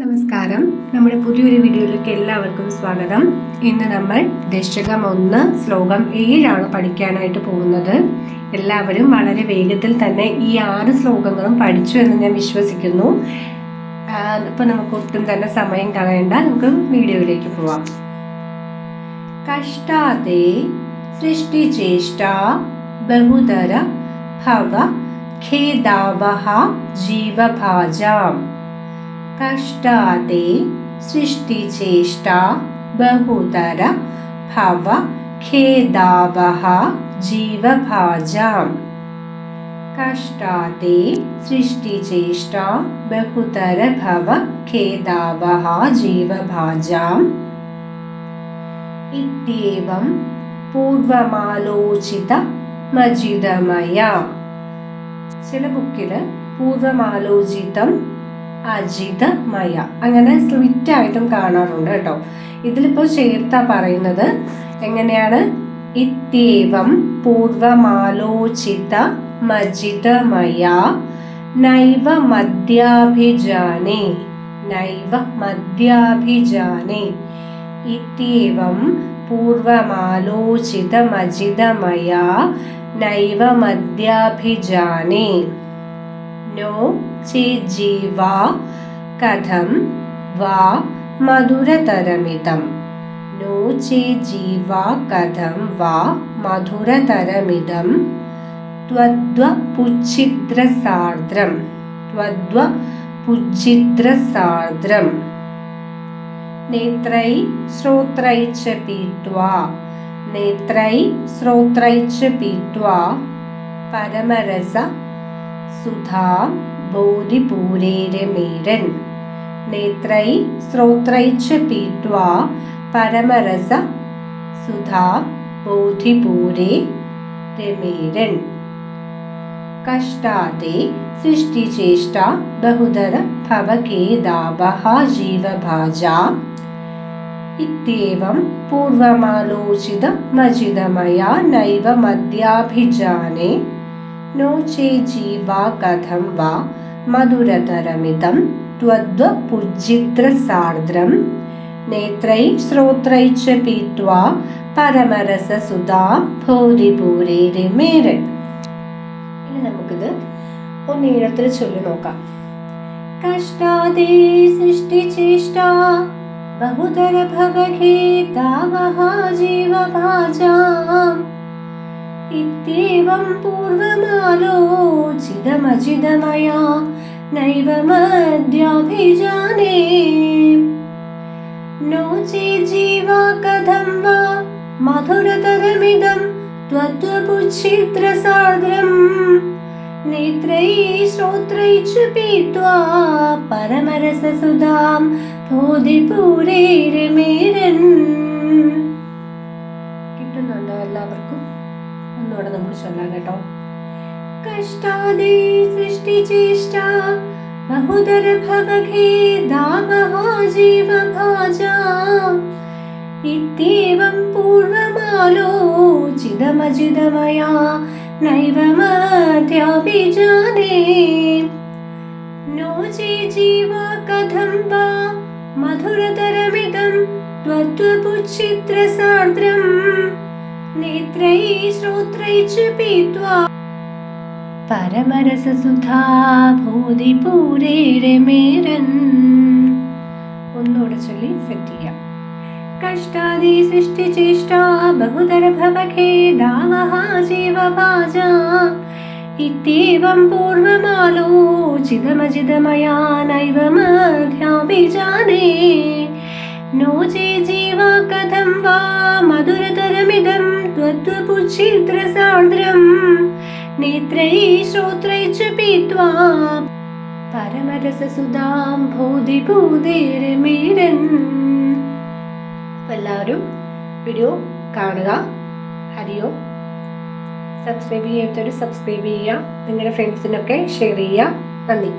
നമസ്കാരം. നമ്മുടെ പുതിയൊരു വീഡിയോയിലേക്ക് എല്ലാവർക്കും സ്വാഗതം. ഇന്ന് നമ്മൾ ദശകം ഒന്ന് ശ്ലോകം ഏഴാണ് പഠിക്കാനായിട്ട് പോകുന്നത്. എല്ലാവരും വളരെ വേഗത്തിൽ തന്നെ ഈ ആറ് ശ്ലോകങ്ങളും പഠിച്ചു എന്ന് ഞാൻ വിശ്വസിക്കുന്നു. അപ്പോൾ നമുക്ക് ഒട്ടും തന്നെ സമയം കളയണ്ട. നമുക്ക് വീഡിയോയിലേക്ക് പോവാം. കഷ്ടാതെ സൃഷ്ടിചേഷ്ട ബഹുതര ഭവ ഖേദാവഹ ജീവഭാജാം. കഷ്ടാദേ സൃഷ്ടിചേഷ്ടാ ബഹുതര ഭവ ഖേദാവഹ ജീവഭാജാം. കഷ്ടാതെ സൃഷ്ടിചേഷ്ടാ ബഹുതര ഭവ ഖേദാവഹ ജീവഭാജാം. ഇത്യേവം പൂർവമാലോചിത മജിതമയ. ചില ബുക്കിൽ പൂർവമാലോചിതം അജിതമയ അങ്ങനെ സ്വിറ്റ് ആയിട്ടും കാണാറുണ്ട് കേട്ടോ. ഇതിലിപ്പോൾ ചേർത്താ പറയുന്നത് എങ്ങനെയാണ്? ഇത്യേവം പൂർവമാലോചിത മജിതമയ നൈവ മധ്യാഭിജാനെ നൈവ മധ്യാഭിജാനെ ഇത്യേവം പൂർവമാലോചിതമജിതമയ നൈവ മധ്യാഭിജാനെ नो चेज्जीवा कथं वा मधुरतरमिदं नो चेज्जीवा कथं वा मधुरतरमिदं त्वद्वपुच्छिद्रसार्द्रं त्वद्वपुच्छिद्रसार्द्रम् नेत्रै श्रोत्रै च पीत्वा नेत्रै श्रोत्रै च पीत्वा परमरस സുധാ ബോധിപൂരേരമേരൻ. നേത്രൈ ശ്രോത്രൈച്ച പീത്വാ പരമരസ സുധാ ബോധിപൂരേ രമേരൻ കഷ്ടാതെ സൃഷ്ടിചേഷ്ട ബഹുതര ഭവകേദാവഹ ജീവഭാജാ. ഇത്യേവം പൂർവമാലോചിത മജിതമയാ നൈവ മദ്യാഭിജാനെ नो चेजीवा कथं वा मधुरतरमिदं त्वद्वपुज्जित्रसार्द्रं नेत्रैः श्रोत्रैः च पीत्वा പരമരസസുതാ ഭോതിപൂരേരമേരൻ ഇനി നമുക്കിത് ഒന്ന് ഈഴത്തിൽ ചൊല്ലി നോക്കാം കഷ്ടാദേ സൃഷ്ടിചേഷ്ട ബഹുതര ഭവഖേതാവഹ ജീവഭാജാം इत्येवं पूर्वमालोचितमजितमया नैव मद्याभिजाने नो चेज्जीवा कथं वा मधुरतरमिदं त्वद्वपुच्छिद्रसार्द्रम् नेत्रैः श्रोत्रैः च पीत्वा परमरससुधां ഭൂതിപൂരേരമേരൻ കിട്ടുന്നുണ്ടോ എല്ലാവർക്കും ഒന്നുകൂടെ നമുക്ക് ചൊല്ലാം കേട്ടോ കഷ്ടാദേ സൃഷ്ടിചേഷ്ട ബഹുതര ഭവഖേദാവഹ ജീവഭാജാ ഇത്യേവം പൂർവമാലോചിതമജിതമയാ നൈവ മധ്യാഭിജാനേ नो चे जीवा कथं वा मधुरतरमिदं त्वद्वपुच्छिद्रसार्द्रम् नेत्रैः श्रोत्रैः च पीत्वा പരമരസസുധാ ഭൂതിപൂരേരമേരൻ ഒന്നുകൂടെ ചൊല്ലി സെറ്റ് ചെയ്യാം കഷ്ടാദി സൃഷ്ടിചേഷ്ട ബഹുതര ഭവഖേദാവഹ ജീവഭാജാ ഇത്യേവം പൂർവമാലോചിതമജിതമയാ നൈവ മധ്യാഭിജാനേ नो मधुरतरमिदं त्वद्वपुच्छिद्रसार्द्रं नेत्रैः श्रोत्रैः च पीत्वा പരമരസസുധാം ഭൂതിഭൂതേരമേരൻ എല്ലാവരും വീഡിയോ കാണുക ഹരിയോ സബ്സ്ക്രൈബ് ചെയ്യാത്തവർ സബ്സ്ക്രൈബ് ചെയ്യുക നിങ്ങളുടെ ഫ്രണ്ട്സിനൊക്കെ ഷെയർ ചെയ്യുക നന്ദി